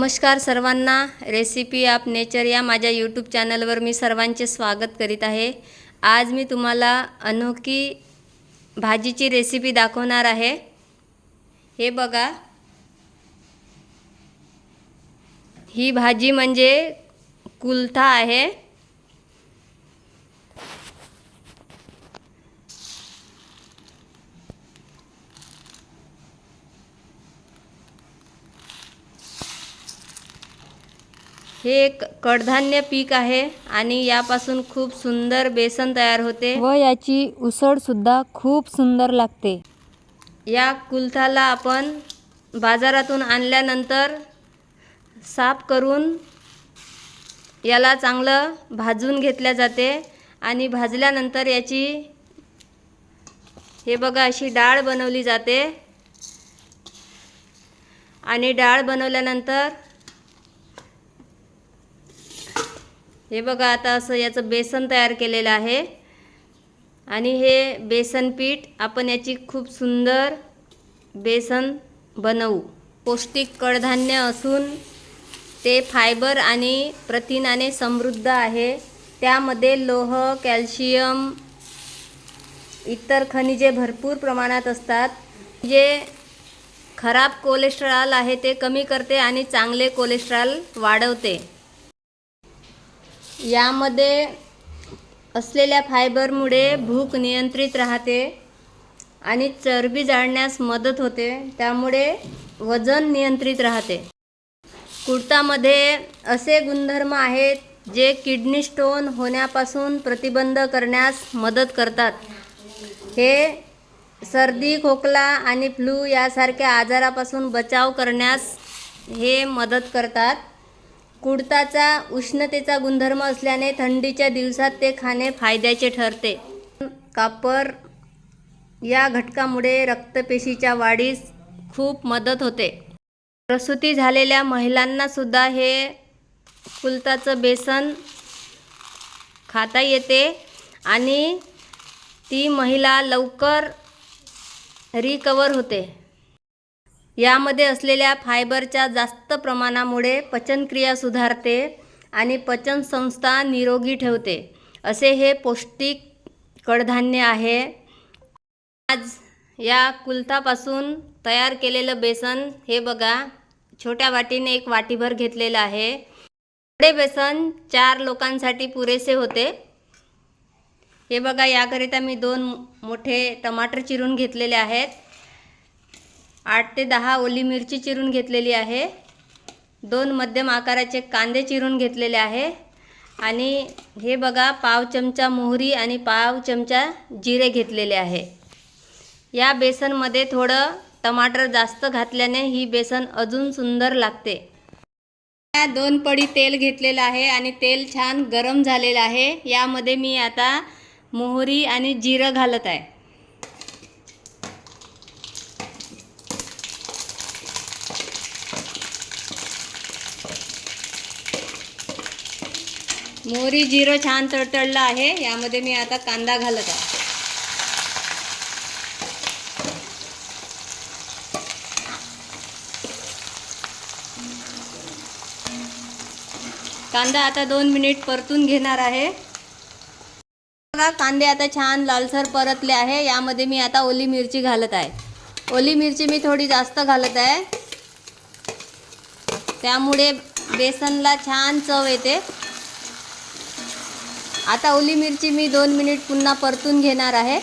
नमस्कार सर्वांना. Recipe of nature या माझ्या यूट्यूब चॅनलवर मी सर्वांचे स्वागत करीत आहे. आज मी तुम्हाला अनोखी भाजीची रेसिपी दाखवणार आहे. हे बघा. ही भाजी म्हणजे कुलथा आहे. हे एक कडधान्य पीक आहे आणि यापासून खूप सुंदर बेसन तयार होते. व याची उसळ सुद्धा खूप सुंदर लागते. या कुलथाला आपण बाजारातून आणल्यानंतर साफ करून याला चांगलं भाजून घेतल्या जाते आणि भाजल्यानंतर याची हे बघा अशी डाळ बनवली जाते. आणि डाळ बनवल्यानंतर हे बघा आता असं याचं बेसन तयार केलेलं आहे. आणि हे बेसन पीठ आपण याची खूप सुंदर बेसन बनवू. पौष्टिक कडधान्य असून ते फायबर आणि प्रथिनाने समृद्ध आहे. त्यामध्ये लोह कॅल्शियम इतर खनिजे भरपूर प्रमाणात असतात. जे खराब कोलेस्ट्रॉल आहे ते कमी करते आणि चांगले कोलेस्ट्रॉल वाढवते. यामध्ये असलेल्या फायबरमुळे भूक नियंत्रित राहते आणि चरबी जाळण्यास मदत होते. त्यामुळे वजन नियंत्रित राहते. कुर्तामध्ये असे गुणधर्म आहेत जे किडनी स्टोन होण्यापासून प्रतिबंध करण्यास मदत करतात. हे सर्दी खोकला आणि फ्लू यासारख्या आजारापासून बचाव करण्यास हे मदत करतात. कुडताचा उष्णतेचा गुणधर्म असल्याने थंडीच्या दिवसात ते खाणे फायद्याचे ठरते. कापर या घटकामुळे रक्तपेशीच्या वाढीस खूप मदत होते. प्रसूती झालेल्या महिलांनासुद्धा हे कुलताचं बेसन खाता येते आणि ती महिला लवकर रिकवर होते. यामध्ये असलेल्या फायबरच्या जास्त प्रमाणामुळे पचनक्रिया सुधारते आणि पचनसंस्था निरोगी ठेवते. असे हे पौष्टिक कडधान्य आहे. आज या कुलथापासून तयार केलेलं बेसन हे बघा छोट्या वाटीने एक वाटीभर घेतलेलं आहे. थोडे बेसन चार लोकांसाठी पुरेसे होते. हे बघा याकरिता मी दोन मोठे टमाटर चिरून घेतलेले आहेत. आठ ते दहा ओली मिरची चिरून घेतलेली आहे. दोन मध्यम आकाराचे कांदे चिरून घेतलेले आहे. आणि हे बघा पाव चमचा मोहरी आणि पाव चमचा जिरे घेतलेले आहे. या बेसनमध्ये थोडं टमाटर जास्त घातल्याने ही बेसन अजून सुंदर लागते. दोन पडी तेल घेतलेलं आहे आणि तेल छान गरम झालेलं आहे. यामध्ये मी आता मोहरी आणि जिरं घालत आहे. मोहरी जिरं छान तडतडलं आहे यामध्ये मी आता कांदा घालत आहे. कांदा आता दोन मिनिट परतून घेणार आहे. बघा कांदे आता छान लालसर परतले आहे यामध्ये मी आता ओली मिरची घालत आहे. ओली मिरची मी थोडी जास्त घालत आहे. त्यामुळे बेसनला छान चव येते. आता ओली मिरची मी दोन मिनिट पुन्हा परतून घेणार आहे.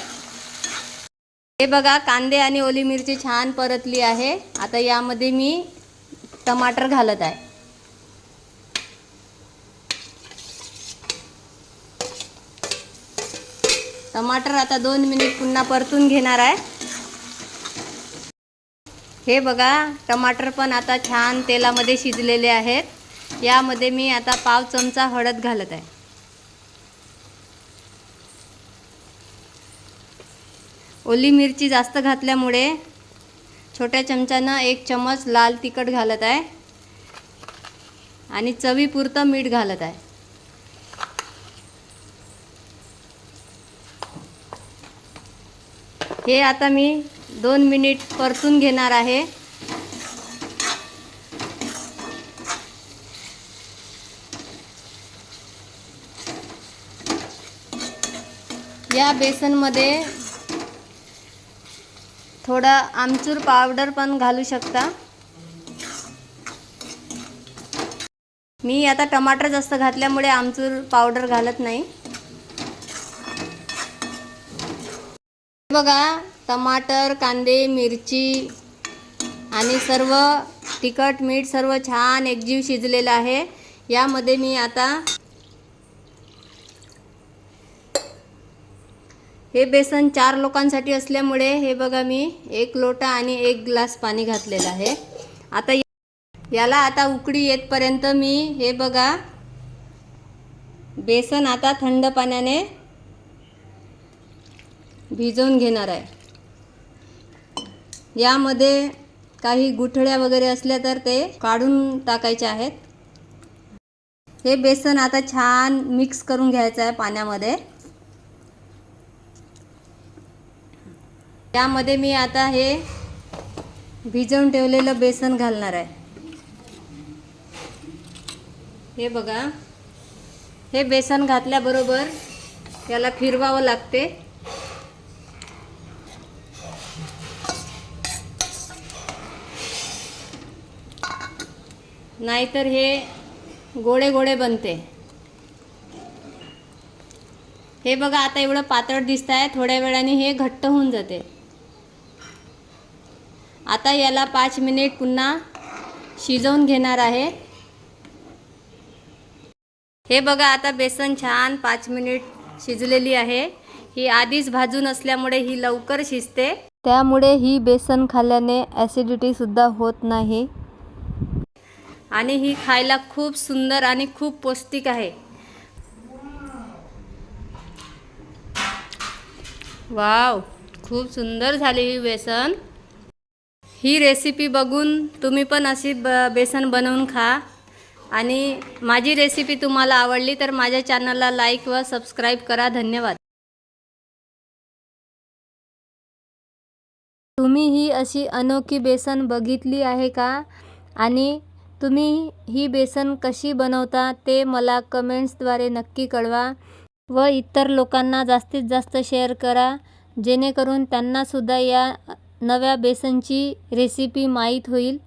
हे बघा कांदे आणि ओली मिरची छान परतली आहे. आता यामध्ये मी टमाटर घालत आहे. टमाटर आता दोन मिनिट पुन्हा परतून घेणार आहे. हे बघा टमाटर पण आता छान तेलामध्ये शिजलेले आहेत. यामध्ये मी आता पाव चमचा हळद घालत आहे. ओली मिरची जास्त घातल्यामुळे छोट्या चमच्यानं एक चमच लाल तिखट घालत आहे. आणि चवीपुरतं मीठ घालत आहे. हे आता मी दोन मिनिट परतून घेणार आहे. या बेसनमध्ये थोडं आमचूर पावडर पण घालू शकता. मी आता टमाटर जास्त घातल्यामुळे आमचूर पावडर घालत नाही. बघा टमाटर कांदे मिरची आणि सर्व तिखट मीठ सर्व छान एकजीव शिजलेलं आहे. यामध्ये मी आता हे बेसन चार लोकांसाठी असल्यामुळे हे बघा मी एक लोटा आणि एक ग्लास पाणी घातलेलं आहे. आता याला आता उकडी येतपर्यंत मी हे बघा बेसन आता थंड पाण्याने भिजवून घेणार आहे. यामध्ये काही गुठळ्या वगैरे असल्या तर ते काढून टाकायचे आहेत. हे बेसन आता छान मिक्स करून घ्यायचं आहे पाण्यामध्ये. त्यामध्ये मी आता हे भिजवून ठेवलेलं बेसन घालणार आहे. हे बघा. हे बेसन घातल्याबरोबर त्याला फिरवावं लागते. नाहीतर हे गोळे गोळे बनते. हे बघा आता एवढं पातळ दिसत आहे थोड्या वेळाने हे घट्ट होऊन जाते. आता याला पाच मिनिट पुन्हा शिजवून घेणार आहे. हे बघा आता बेसन छान पाच मिनिट शिजलेली आहे. ही आधीच भाजून असल्यामुळे ही लवकर शिजते. त्यामुळे ही बेसन खाल्ल्याने ॲसिडिटीसुद्धा होत नाही. आणि ही खायला खूप सुंदर आणि खूप पौष्टिक आहे. वाव खूप सुंदर झाली ही बेसन. ही रेसिपी बघून तुम्ही पण अशी ब बेसन बनवून खा. आणि माझी रेसिपी तुम्हाला आवडली तर माझ्या चॅनलला लाईक व सबस्क्राईब करा. धन्यवाद. तुम्ही ही अशी अनोखी बेसन बघितली आहे का? आणि तुम्ही ही बेसन कशी बनवता ते मला कमेंट्सद्वारे नक्की कळवा व इतर लोकांना जास्तीत जास्त शेअर करा. जेणेकरून त्यांनासुद्धा या नव्या बेसनची रेसिपी माहीत होईल.